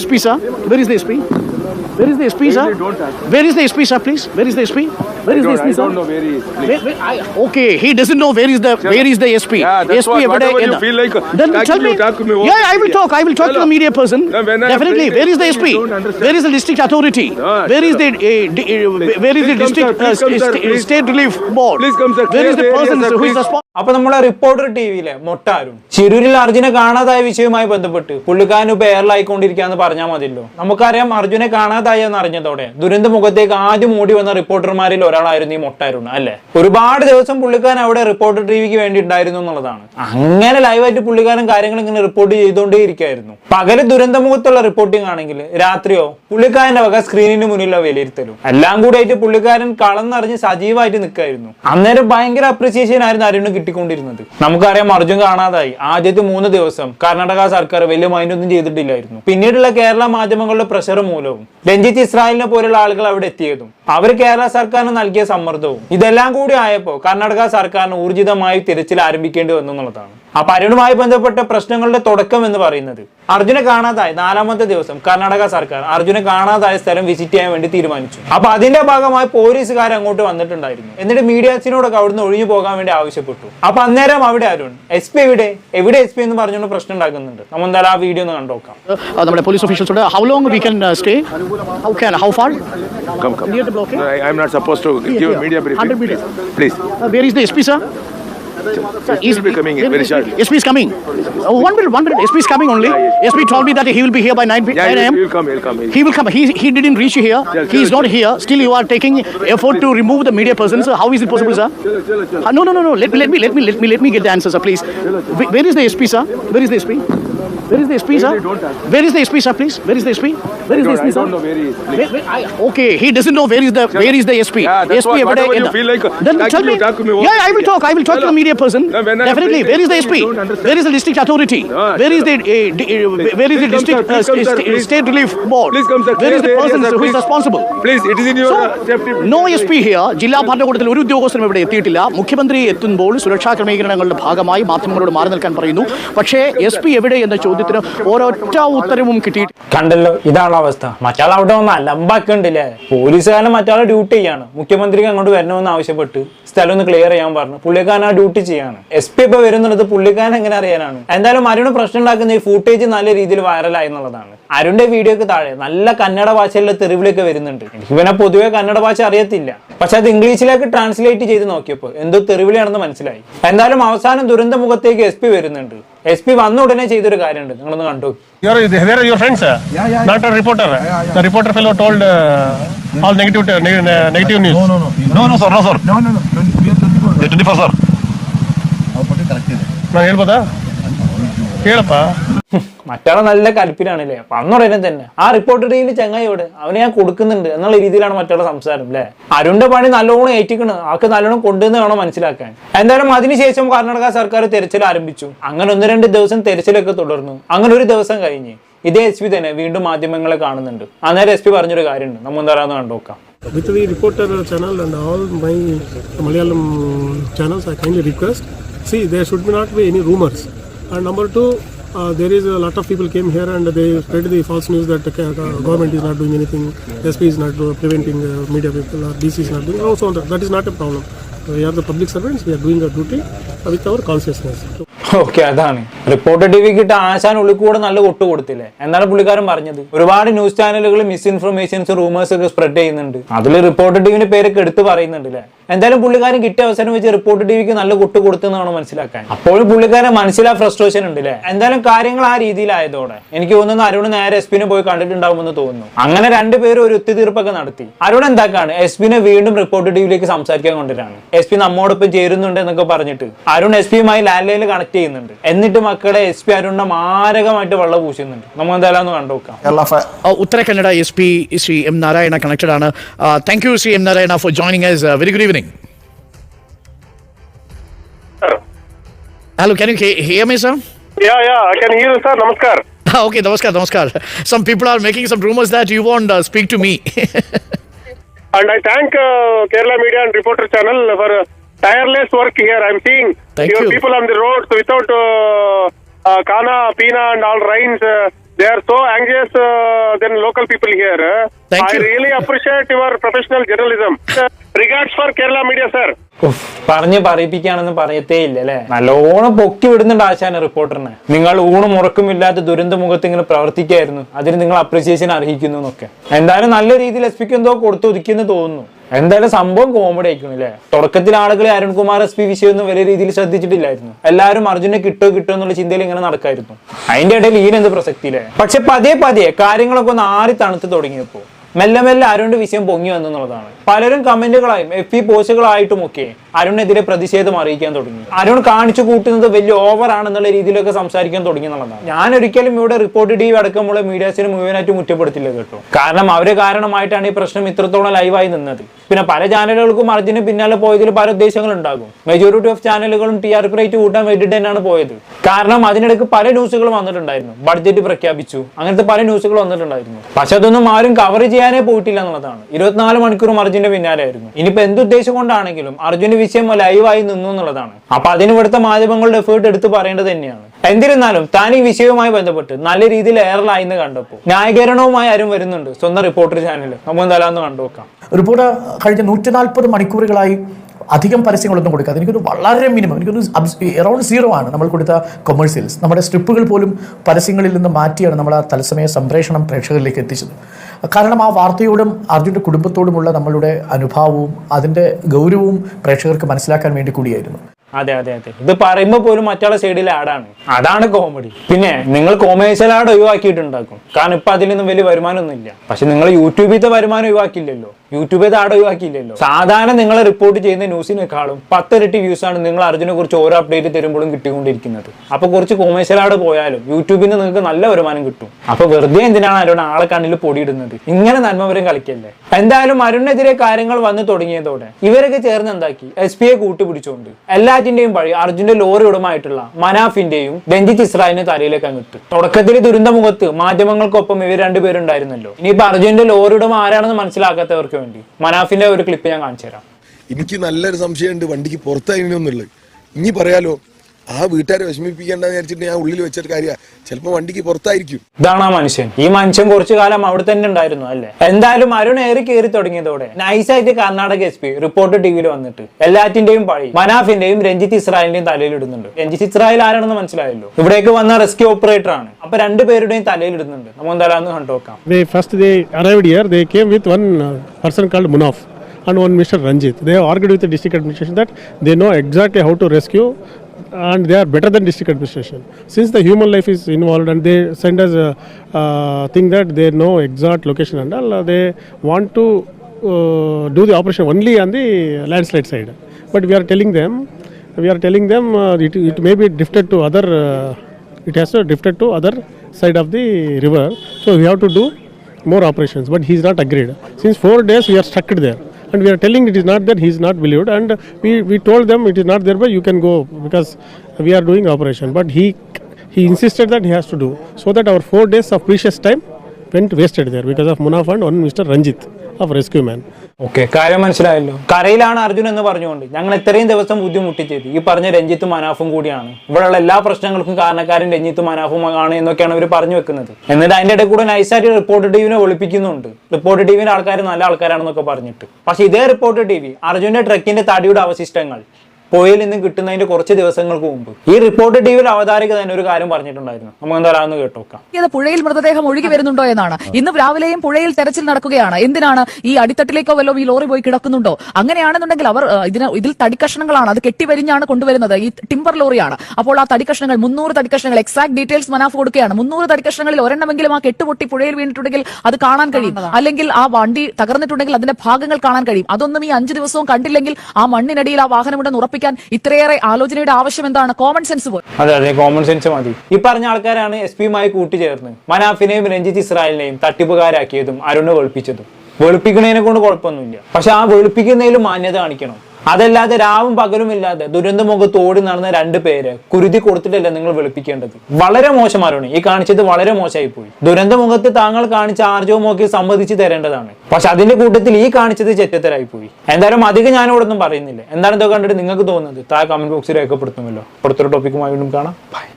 SP, sir? Where is the SP? Where is the SP, sir? Where is the SP, sir, please? Where is the SP? Where is the SP, I sir? don't know where he is. please. Where, where, I, okay, he doesn't know where is the where is the SP. Yeah, that's SP what- whatever you feel like Then tell to- me. talk to me over Yeah, I will media. talk. I will talk to Hello. the media person. No, when I Definitely. Where is the SP? you don't understand. Where is the district authority? No, Where is the uh, di- uh, where is the Please come, district sir. Please uh, come, sir. Please. state relief board? Please come, sir. Where is Clear the the person area, sir, who is please. responsible? അപ്പൊ നമ്മളെ reporter ടിവിയിലെ മൊട്ടാരും ചിരൂരിൽ അർജുനെ കാണാതായ വിഷയവുമായി ബന്ധപ്പെട്ട് പുള്ളിക്കാരൻ ഇപ്പൊ എയറിലായിക്കൊണ്ടിരിക്കാന്ന് പറഞ്ഞാൽ മതിയല്ലോ നമുക്കറിയാം അർജുനെ കാണാതായി എന്ന് അറിഞ്ഞതോടെ ദുരന്ത മുഖത്തേക്ക് ആദ്യം ഓടി വന്ന റിപ്പോർട്ടർമാരിൽ ഒരാളായിരുന്നു ഈ മൊട്ടായിരുന്നു അല്ലെ? ഒരുപാട് ദിവസം പുള്ളിക്കാരൻ അവിടെ റിപ്പോർട്ടർ ടിവിക്ക് വേണ്ടി ഉണ്ടായിരുന്നു എന്നുള്ളതാണ്. അങ്ങനെ ലൈവായിട്ട് പുള്ളിക്കാരൻ കാര്യങ്ങൾ ഇങ്ങനെ റിപ്പോർട്ട് ചെയ്തുകൊണ്ടേ ഇരിക്കായിരുന്നു. പകൽ ദുരന്തമുഖത്തുള്ള റിപ്പോർട്ടിംഗ് ആണെങ്കിൽ രാത്രിയോ പുള്ളിക്കാരന്റെ വക സ്ക്രീനിന് മുന്നിൽ വിലയിരുത്തലും. എല്ലാം കൂടി ആയിട്ട് പുള്ളിക്കാരൻ കളന്നറിഞ്ഞ് സജീവമായിട്ട് നിൽക്കായിരുന്നു. അന്നേരം ഭയങ്കര അപ്രീസിയേഷൻ ആയിരുന്നു അരുണ് കിട്ടിക്കൊണ്ടിരുന്നത്. നമുക്കറിയാം അർജുൻ കാണാതായി. ആദ്യത്തെ മൂന്ന് ദിവസം കർണാടക സർക്കാർ വലിയ മൈൻഡൊന്നും ചെയ്തിട്ടില്ലായിരുന്നു. പിന്നീടുള്ള കേരള മാധ്യമങ്ങളുടെ പ്രഷർ മൂലവും രഞ്ജിത്ത് ഇസ്രായേലിനെ പോലുള്ള ആളുകൾ അവിടെ എത്തിയതും. അവർ കേരള സർക്കാരിന് നൽകിയ സമ്മർദ്ദവും ഇതെല്ലാം കൂടി ആയപ്പോൾ കർണാടക സർക്കാരിന് ഊർജിതമായി തിരച്ചിൽ ആരംഭിക്കേണ്ടി വന്നു എന്നുള്ളതാണ്. അപ്പൊ അരുണുമായി ബന്ധപ്പെട്ട പ്രശ്നങ്ങളുടെ തുടക്കം എന്ന് പറയുന്നത്. അർജുനെ കാണാതായ നാലാമത്തെ ദിവസം കർണാടക സർക്കാർ അർജുനെ കാണാതായ സ്ഥലം വിസിറ്റ് ചെയ്യാൻ വേണ്ടി തീരുമാനിച്ചു. അപ്പൊ അതിന്റെ ഭാഗമായി പോലീസുകാർ അങ്ങോട്ട് വന്നിട്ടുണ്ടായിരുന്നു. എന്നിട്ട് മീഡിയാസിനോടൊക്കെ അവിടുന്ന് ഒഴിഞ്ഞു പോകാൻ വേണ്ടി ആവശ്യപ്പെട്ടു. അപ്പൊ അന്നേരം അവിടെ അരുൺ എസ് പി എവിടെ? എവിടെ എസ് പി? എന്ന് പറഞ്ഞുകൊണ്ട് പ്രശ്നം ഉണ്ടാക്കുന്നുണ്ട്. നമ്മൾ എന്തായാലും ആ വീഡിയോ ഒന്ന് കണ്ടോക്കാം നമ്മുടെ police officials how long we we stay how can how far come come I am not the to give media to Here, give here. a media briefing. 100 meters. Please. Uh, where is SP, coming in very shortly. SP is coming. Uh, one minute, one minute. SP is coming only. Yeah, SP told me that he will be here by 9, p.m. Yeah, 9 he will come, he'll come. He'll He will come. He, he didn't reach here. Yeah, he is not here. Still, you are taking effort to remove the media person. Sir, how is it possible, sir? Uh, no, no, no, no. Let me, let me, let me, let me, let me get the answer, sir, please. Where is the SP, sir? Where is the SP? Where is the SP, sir? Where is the SP, sir, please? Where is the SP? Where is the SP, SP, I don't know where he is. Where- where- I- okay, he doesn't know where is the where is the SP. Yeah, that's SP what- whatever you feel like, Then talk tell me. talk to me Yeah, I will talk. I will talk to the media person. No, Definitely. Where is the SP? Where is the district authority? No, Where is the uh, uh, where is the district uh, sir. state relief board? Please come, sir. Where is the person who is responsible? Please, it is in your uh, safety. No SP here. ജില്ലാ ഭരണകൂടത്തിൽ ഒരു ഉദ്യോഗസ്ഥനും ഇവിടെ എത്തിയിട്ടില്ല മുഖ്യമന്ത്രി എത്തുമ്പോൾ സുരക്ഷാ ക്രമീകരണങ്ങളുടെ ഭാഗമായി മാധ്യമങ്ങളോട് മാറി നിൽക്കാൻ പറയുന്നു പക്ഷേ എസ് പി എവിടെ എന്ന ചോദ്യത്തിന് ഒരൊറ്റ ഉത്തരവും കിട്ടിയിട്ടില്ല. കണ്ടല്ലോ ഇതാണ് അവസ്ഥ. മറ്റാൾ അവിടെ വന്ന് അലമ്പാക്കണ്ടില്ലേ? പോലീസുകാരൻ മറ്റാളെ ഡ്യൂട്ടി ചെയ്യാണ്. മുഖ്യമന്ത്രിക്ക് അങ്ങോട്ട് വരണമെന്ന് ആവശ്യപ്പെട്ട് സ്ഥലം ഒന്ന് ക്ലിയർ ചെയ്യാൻ പറഞ്ഞു. പുള്ളിക്കാരൻ ആ ഡ്യൂട്ടി ചെയ്യാണ്. എസ് പി ഇപ്പൊ വരുന്നുള്ളത് പുള്ളിക്കാരൻ എങ്ങനെ അറിയാനാണ്? എന്തായാലും അരുണ് പ്രശ്നം ഉണ്ടാക്കുന്ന ഈ ഫുട്ടേജ് നല്ല രീതിയിൽ വൈറലായി എന്നുള്ളതാണ്. അരുണിന്റെ വീഡിയോക്ക് താഴെ നല്ല കന്നഡ ഭാഷയിലെ തെറിവിലൊക്കെ വരുന്നുണ്ട്. എനിക്ക് പിന്നെ പൊതുവെ കന്നഡ ഭാഷ അറിയത്തില്ല. പക്ഷെ അത് ഇംഗ്ലീഷിലേക്ക് ട്രാൻസ്ലേറ്റ് ചെയ്ത് നോക്കിയപ്പോൾ എന്തോ തെറിവിളിയാണെന്ന് മനസ്സിലായി. എന്തായാലും അവസാനം ദുരന്ത മുഖത്തേക്ക് എസ് പി വരുന്നുണ്ട്. എസ് പി വന്ന ഉടനെ ചെയ്തൊരു കാര്യമുണ്ട് നിങ്ങളൊന്ന് കണ്ടു You're, where are your friends? sir? Not a reporter. The reporter fellow told uh, all negative, uh, neg- uh, negative news. No, no, no. No, no, sir, no, sir. No, no, no. Twenty- We are 24. The 24, sir. ಅವ್ರು ಕೊಟ್ಟು correct ಇದೆ ನಾನು ಹೇಳ್ಬೋದಾ കേളപ്പാ. മറ്റാളെ നല്ല കലപ്പിലാണല്ലേ? അപ്പൊ അന്നുടനെ തന്നെ. ആ റിപ്പോർട്ട് ഇടയിൽ ചങ്ങായിയോട് അവനെ ഞാൻ കൊടുക്കുന്നുണ്ട് എന്നുള്ള രീതിയിലാണ് മറ്റാളെ സംസാരം അല്ലെ അരുണിന്റെ പണി നല്ലോണം ഏറ്റിക്കണ്. ആൾക്ക് നല്ലോണം കൊണ്ടുവന്ന് വേണം മനസ്സിലാക്കാൻ. എന്തായാലും അതിനുശേഷം കർണാടക സർക്കാർ തെരച്ചിൽ ആരംഭിച്ചു. അങ്ങനെ ഒന്ന് രണ്ട് ദിവസം തെരച്ചിലൊക്കെ തുടർന്നു. അങ്ങനെ ഒരു ദിവസം കഴിഞ്ഞ് ഇതേ എസ് പി തന്നെ വീണ്ടും മാധ്യമങ്ങളെ കാണുന്നുണ്ട്. അന്നേരം എസ് പി പറഞ്ഞൊരു കാര്യമുണ്ട്. നമ്മൾ എന്താ പറയുക കണ്ടോക്കാം With reporter channel channel all my Malayalam channels channels, I kindly request, see, there should not be any rumors. And number two, uh, there is a lot of people came here and they spread the false news that the government is not doing anything, SP is not preventing uh, media people, or DC is not doing. Also, that, that is not a problem. We are the public servants. We are doing our duty with our consciousness. Okay അതാണ്. Reporter T V കിട്ട ആശാൻ ഉള്ളിൽ കൂടെ നല്ല കൊട്ട് കൊടുത്തില്ലേ? എന്നാണ് പുള്ളിക്കാരൻ പറഞ്ഞത്. ഒരുപാട് ന്യൂസ് ചാനലുകൾ മിസ്ഇൻഫർമേഷൻസ് റൂമേഴ്സ് ഒക്കെ സ്പ്രെഡ് ചെയ്യുന്നുണ്ട്. അതിൽ റിപ്പോർട്ടർ ടിവിന്റെ പേരൊക്കെ എടുത്ത് പറയുന്നുണ്ട് അല്ലേ എന്തായാലും പുള്ളിക്കാരൻ കിട്ടിയ അവസരം വെച്ച് റിപ്പോർട്ടർ ടിവിക്ക് നല്ല കൊട്ട് കൊടുത്തെന്നാണ് മനസ്സിലാക്കാൻ. അപ്പോഴും പുള്ളിക്കാരൻ മനസ്സിലാ ഫ്രസ്ട്രേഷൻ ഉണ്ട് അല്ലേ എന്തായാലും കാര്യങ്ങൾ ആ രീതിയിലായതോടെ എനിക്ക് തോന്നുന്നു അരുൺ നേരെ എസ് പിനെ പോയി കണ്ടിട്ടുണ്ടാവുമെന്ന് തോന്നുന്നു. അങ്ങനെ രണ്ടുപേരും ഒരു ഒത്തുതീർപ്പൊക്കെ നടത്തി. അരുൺ എന്താക്കാണ്? എസ് പിനെ വീണ്ടും റിപ്പോർട്ടർ ടിവിയിലേക്ക് സംസാരിക്കാൻ കൊണ്ടിട്ടാണ് എസ് പി നമ്മോടൊപ്പം ചേരുന്നുണ്ട് എന്നൊക്കെ പറഞ്ഞിട്ട്. അരുൺ എസ് പിയുമായി ലാൻഡ് ലൈനിൽ കണക്ട് ചെയ്യുന്നുണ്ട്. എന്നിട്ട് മക്കളെ എസ് പി അരുണ മാരകമായിട്ട് വള്ള പൂശുന്നുണ്ട്. നമ്മൾ എന്തായാലും കണ്ടു നോക്കാം. Uttara Kannada S P Shri M Narayana connected ആണ്. Thank you Shri M Narayana for joining very good evening hello can you hear me sir നമസ്കാരം ഓക്കെ നമസ്കാരം നമസ്കാരം some people are making some rumours that you won't speak to me and I thank Kerala media and reporter channel for tireless work here. I'm seeing Thank your you. people on the road without uh, uh, Kana, Pina, and all rains. Uh, they are so anxious uh, than local people here. Thank I you. really appreciate your professional journalism. Uh, regards for Kerala media, sir. പറഞ്ഞ് പറയിപ്പിക്കുകയാണെന്ന് പറയത്തേ ഇല്ല അല്ലെ നല്ലോണം പൊക്കി വിടുന്നുണ്ട് ആശാന റിപ്പോർട്ടറിനെ നിങ്ങൾ ഊണും ഉറക്കുമില്ലാത്ത ദുരന്ത മുഖത്ത് ഇങ്ങനെ പ്രവർത്തിക്കായിരുന്നു അതിന് നിങ്ങൾ അപ്രിസിയേഷൻ അർഹിക്കുന്നു എന്നൊക്കെ എന്തായാലും നല്ല രീതിയിൽ എസ് പിക്ക് എന്തോ കൊടുത്തു തോന്നുന്നു എന്തായാലും സംഭവം കോമഡി ആയിക്കണം അല്ലേ തുടക്കത്തിൽ ആളുകൾ അരുൺകുമാർ എസ് പി വിഷയമൊന്നും വലിയ രീതിയിൽ ശ്രദ്ധിച്ചിട്ടില്ലായിരുന്നു. എല്ലാവരും അർജുനെ കിട്ടോ കിട്ടോ എന്നുള്ള ചിന്തയിൽ ഇങ്ങനെ നടക്കായിരുന്നു. അതിന്റെ ഇടയിൽ ഈനെന്ത് പ്രസക്തിയില്ലേ പക്ഷെ പതിയെ പതിയെ കാര്യങ്ങളൊക്കെ ഒന്ന് ആറി തണുത്ത് തുടങ്ങിയപ്പോ മെല്ലെ മെല്ലെ അരുണിന്റെ വിഷയം പൊങ്ങി വന്നെന്നുള്ളതാണ് പലരും കമന്റുകളായും എഫ് ഇ പോസ്റ്റുകളായിട്ടും ഒക്കെ അരുണിനെതിരെ പ്രതിഷേധം അറിയിക്കാൻ തുടങ്ങി. അരുൺ കാണിച്ചു കൂട്ടുന്നത് വലിയ ഓവർ ആണെന്നുള്ള രീതിയിലൊക്കെ സംസാരിക്കാൻ തുടങ്ങി എന്നുള്ളതാണ്. ഞാൻ ഒരിക്കലും ഇവിടെ റിപ്പോർട്ട് ടി വി അടക്കമുള്ള മീഡിയാസിനെ മുഴുവനായിട്ട് മുറ്റപ്പെടുത്തില്ല കേട്ടോ. കാരണം അവരെ കാരണമായിട്ടാണ് ഈ പ്രശ്നം ഇത്രത്തോളം ലൈവായി നിന്നത്. പിന്നെ പല ചാനലുകൾക്കും അർജുന് പിന്നാലെ പോയതിൽ പല ഉദ്ദേശങ്ങൾ ഉണ്ടാകും. മെജോറിറ്റി ഓഫ് ചാനലുകളും ടി ആർ പി റേറ്റ് കൂട്ടാൻ വേണ്ടിയിട്ട് തന്നെയാണ് പോയത്. കാരണം അതിനിടയ്ക്ക് പല ന്യൂസുകൾ വന്നിട്ടുണ്ടായിരുന്നു. ബഡ്ജറ്റ് പ്രഖ്യാപിച്ചു. അങ്ങനത്തെ പല ന്യൂസുകൾ വന്നിട്ടുണ്ടായിരുന്നു. പക്ഷെ അതൊന്നും ആരും കവർ ചെയ്യാനേ പോയിട്ടില്ല എന്നുള്ളതാണ്. ഇരുപത്തിനാല് മണിക്കൂറും അർജുന്റെ പിന്നാലെ ആയിരുന്നു. ഇനിയിപ്പോ എന്തുദ്ദേശം കൊണ്ടാണെങ്കിലും അർജുന്റെ വിഷയം ലൈവായി നിന്നു എന്നുള്ളതാണ്. അപ്പൊ അതിന് ഇവിടുത്തെ മാധ്യമങ്ങളുടെ എഫേർട്ട് എടുത്ത് പറയേണ്ടത് തന്നെയാണ്. എന്നിരുന്നാലും താൻ ഈ വിഷയവുമായി ബന്ധപ്പെട്ട് നല്ല രീതിയിൽ എയറിലായി എന്ന് കണ്ടപ്പോൾ ന്യായീകരണവുമായി ആരും വരുന്നുണ്ട്. സ്വന്തം റിപ്പോർട്ടർ ചാനൽ നമുക്ക് എന്തായാലും കണ്ടു നോക്കാം റിപ്പോർട്ട് കഴിഞ്ഞ നൂറ്റി നാൽപ്പത് മണിക്കൂറുകളായി അധികം പരസ്യങ്ങളൊന്നും കൊടുക്കാതെ എനിക്കൊരു വളരെ മിനിമം എനിക്കൊരു എറൗണ്ട് സീറോ ആണ് നമ്മൾ കൊടുത്ത കൊമേഴ്സ്യൽസ് നമ്മുടെ സ്ട്രിപ്പുകൾ പോലും പരസ്യങ്ങളിൽ നിന്ന് മാറ്റിയാണ് നമ്മൾ ആ തത്സമയ സംപ്രേഷണം പ്രേക്ഷകരിലേക്ക് എത്തിച്ചത്. കാരണം ആ വാർത്തയോടും അർജുന്റെ കുടുംബത്തോടുമുള്ള നമ്മളുടെ അനുഭാവവും അതിന്റെ ഗൗരവവും പ്രേക്ഷകർക്ക് മനസ്സിലാക്കാൻ വേണ്ടി കൂടിയായിരുന്നു. അതെ അതെ അതെ. ഇത് പറയുമ്പോ പോലും മറ്റുള്ള സൈഡിൽ ആടാണ് അതാണ് കോമഡി പിന്നെ നിങ്ങൾ കൊമേഴ്സ്യൽ ആഡ് ഒഴിവാക്കിയിട്ടുണ്ടാക്കും. കാരണം ഇപ്പൊ അതിൽ നിന്നും വലിയ വരുമാനമൊന്നും ഇല്ല. പക്ഷെ നിങ്ങൾ യൂട്യൂബിലത്തെ വരുമാനം ഒഴിവാക്കില്ലല്ലോ യൂട്യൂബിലത്തെ ആട് ഒഴിവാക്കിയില്ലല്ലോ. സാധാരണ നിങ്ങൾ റിപ്പോർട്ട് ചെയ്യുന്ന ന്യൂസിനേക്കാളും പത്തിരട്ടി വ്യൂസ് ആണ് നിങ്ങൾ അർജുനെ കുറിച്ച് ഓരോ അപ്ഡേറ്റ് തരുമ്പോഴും കിട്ടിക്കൊണ്ടിരിക്കുന്നത്. അപ്പൊ കുറച്ച് കൊമേഴ്സ്യൽ ആട് പോയാലും യൂട്യൂബിൽ നിന്ന് നിങ്ങൾക്ക് നല്ല വരുമാനം കിട്ടും. അപ്പൊ വെറുതെ എന്തിനാണ് അരുൺ ആളെ കണ്ണിൽ പൊടിയിടുന്നത്? ഇങ്ങനെ നന്മവരും കളിക്കല്ലേ? എന്തായാലും അരുണിനെതിരെ കാര്യങ്ങൾ വന്നു തുടങ്ങിയതോടെ ഇവരൊക്കെ ചേർന്ന് എന്താക്കി? എസ് പി ഐ കൂട്ടുപിടിച്ചുകൊണ്ട് എല്ലാറ്റിന്റെയും വഴി അർജുന്റെ ലോറി ഉടമായിട്ടുള്ള മനാഫിന്റെയും രഞ്ജിത്ത് ഇസ്രായേലിന്റെ തലയിലേക്ക് അങ്ങിട്ട് തുടക്കത്തിൽ ദുരന്തമുഖത്ത് മാധ്യമങ്ങൾക്കൊപ്പം ഇവർ രണ്ടുപേരുണ്ടായിരുന്നല്ലോ ഇനിയിപ്പോ അർജുന്റെ ലോറി ഉടമ ആരാണെന്ന് മനസ്സിലാക്കാത്തവർക്ക് വേണ്ടി മനാഫിന്റെ ഒരു ക്ലിപ്പ് ഞാൻ കാണിച്ചു തരാം എനിക്ക് നല്ലൊരു സംശയമുണ്ട് വണ്ടിക്ക് പുറത്തായിരുന്നുള്ളത് ഇനി പറയാലോ? ആ വീട്ടുകാരെ വിഷമിപ്പിക്കേണ്ടെന്ന് വിചാരിച്ചിട്ട് ഞാൻ ഉള്ളിൽ വെച്ചൊരു കാര്യമാണ് ചിലപ്പോൾ വണ്ടിക്ക് പുറത്തായിരിക്കും. ഇതാണ് ആ മനുഷ്യൻ. ഈ മനുഷ്യൻ കുറച്ചു കാലം അവിടെ തന്നെ ഉണ്ടായിരുന്നു അല്ലേ? എന്തായാലും അരുൺ ഏറി കയറി തുടങ്ങിയതോടെ നൈസായിട്ട് കർണാടക എസ് പി റിപ്പോർട്ട് ടിവിയിൽ വന്നിട്ട് എല്ലാറ്റിന്റെയും പഴി മനാഫിന്റെയും രഞ്ജിത്ത് ഇസ്രായേലിന്റെയും തലയിൽ ഇടുന്നുണ്ട്. രഞ്ജിത്ത് ഇസ്രായേൽ ആരാണെന്ന് മനസ്സിലായല്ലോ? ഇവിടേക്ക് വന്ന റെസ്ക്യൂ ഓപ്പറേറ്റർ ആണ് അപ്പൊ രണ്ടുപേരുടെയും തലയിൽ ഇടുന്നുണ്ട്. നമുക്ക് എന്തായാലും കണ്ടുനോക്കാം They first they arrived here. They came with one uh, person called Munaf and one Mr. Ranjit. They have argued with the district administration that they know exactly how to rescue and they are better than district administration. Since the human life is involved and they send us a uh, thing that they know exact location and all, they want to uh, do the operation only on the landslide side. But we are telling them, we are telling them uh, it, it may be drifted to other. Uh, it has to drifted to other side of the river. So we have to do more operations. But he is not agreed. Since four days we are stuck there. And we are telling it is not there, he is not believed. And we, we told them it is not there, but you can go because we are doing operation. But he he insisted that he has to do. So that our four days of precious time went wasted there because of Munaf and one Mr. Ranjit of rescue man okay കാര്യം മനസ്സിലായല്ലോ. കരയിലാണ് അർജുൻ എന്ന് പറഞ്ഞുകൊണ്ട് ഞങ്ങൾ ഇത്രയും ദിവസം ബുദ്ധിമുട്ടിച്ചത്. ഈ പറഞ്ഞ രഞ്ജിത്ത് മനാഫും കൂടിയാണ്. ഇവിടെയുള്ള എല്ലാ പ്രശ്നങ്ങൾക്കും കാരണക്കാരൻ രഞ്ജിത്ത് മനാഫും ആണ് എന്നൊക്കെയാണ് ഇവർ പറഞ്ഞു വെക്കുന്നത്. എന്നിട്ട് അതിന്റെ ഇടയിൽ കൂടെ നൈസായിട്ട് റിപ്പോർട്ട് ടീവിനെ ഒളിപ്പിക്കുന്നുണ്ട് റിപ്പോർട്ട് ടീവിന്റെ ആൾക്കാർ നല്ല ആൾക്കാരാണെന്നൊക്കെ പറഞ്ഞിട്ട്. പക്ഷെ ഇതേ റിപ്പോർട്ട് ടി വി അർജുന്റെ ട്രക്കിന്റെ തടിയുടെ അവശിഷ്ടങ്ങൾ. പുഴയിൽ നിന്ന് കിട്ടുന്നതിന്റെ കുറച്ച് ദിവസങ്ങൾക്ക് മുമ്പ്. ഈ റിപ്പോർട്ട് ടിവിയിൽ അവതാരക തന്നെ ഒരു കാര്യം പറഞ്ഞിട്ടുണ്ടായിരുന്നു. നമുക്ക് എന്തായാലും കേട്ടോക്കാം. ഇത് പുഴയിൽ മൃതദേഹം ഒഴുകി വരുന്നുണ്ടോ എന്നാണ്. ഇന്ന് രാവിലെയും പുഴയിൽ തെരച്ചിൽ നടക്കുകയാണ്. എന്തിനാണ് ഈ അടിത്തട്ടിലേക്കോ വല്ലോ ഈ ലോറി പോയി കിടക്കുന്നുണ്ടോ? അങ്ങനെയാണെന്നുണ്ടെങ്കിൽ അവർ ഇതിന് ഇതിൽ തടിക്കഷ്ണങ്ങളാണ്. അത് കെട്ടിവരിഞ്ഞാണ് കൊണ്ടുവരുന്നത്. ഈ ടിമ്പർ ലോറിയാണ്. അപ്പോൾ ആ തടിക്കഷ്ണങ്ങൾ മുന്നൂറ് തടിക്കഷ്ണങ്ങൾ എക്സാക്ട് ഡീറ്റെയിൽസ് മനാഫ് കൊടുക്കുകയാണ്. മുന്നൂറ് തടിക്കഷ്ണങ്ങളിൽ ഒരെണ്ണമെങ്കിലും ആ കെട്ടുപൊട്ടി പുഴയിൽ വീണിട്ടുണ്ടെങ്കിൽ അത് കാണാൻ കഴിയും. അല്ലെങ്കിൽ ആ വണ്ടി തകർന്നിട്ടുണ്ടെങ്കിൽ അതിന്റെ ഭാഗങ്ങൾ കാണാൻ കഴിയും. അതൊന്നും ഈ അഞ്ചു ദിവസവും കണ്ടില്ലെങ്കിൽ ആ മണ്ണിനടിയിൽ ആ വാഹനമുണ്ടെന്ന് ഉറപ്പിക്കാൻ ഇത്രയേറെ ആലോചനയുടെ ആവശ്യം എന്താണ്? കോമൺ സെൻസ് പോലും. കോമൺ സെൻസ് മതി. ഈ പറഞ്ഞ ആൾക്കാരാണ് എസ് പിയുമായി കൂട്ടിച്ചേർന്ന്. മനാഫിനെയും രഞ്ജിത്ത് ഇസ്രായേലിനെയും തട്ടിപ്പുകാരാക്കിയതും അരുണ് വെളുപ്പിച്ചതും. വെളുപ്പിക്കുന്നതിനെ കൊണ്ട് കുഴപ്പമൊന്നുമില്ല. പക്ഷെ ആ വെളുപ്പിക്കുന്നതിലും മാന്യത കാണിക്കണം. അതല്ലാതെ രാവും പകലും ഇല്ലാതെ ദുരന്തമുഖത്ത് ഓടി നടന്ന രണ്ട് പേര് കുരുതി കൊടുത്തിട്ടല്ല നിങ്ങൾ വെളുപ്പിക്കേണ്ടത്? വളരെ മോശമാരാണ് ഈ കാണിച്ചത് വളരെ മോശമായി പോയി ദുരന്തമുഖത്ത് താങ്കൾ കാണിച്ച ആർജവും ഒക്കെ സമ്മതിച്ച് തരേണ്ടതാണ്. പക്ഷെ അതിന്റെ കൂട്ടത്തിൽ ഈ കാണിച്ചത് ചെറ്റത്തരായി പോയി എന്തായാലും അധികം ഞാനിവിടെ ഒന്നും പറയുന്നില്ല. എന്താണ് കണ്ടിട്ട് നിങ്ങൾക്ക് തോന്നുന്നത്? താഴെ കമന്റ് ബോക്സിൽ രേഖപ്പെടുത്തുമല്ലോ. അടുത്തൊരു ടോപ്പിക്കുമായി വീണ്ടും കാണാം. ബൈ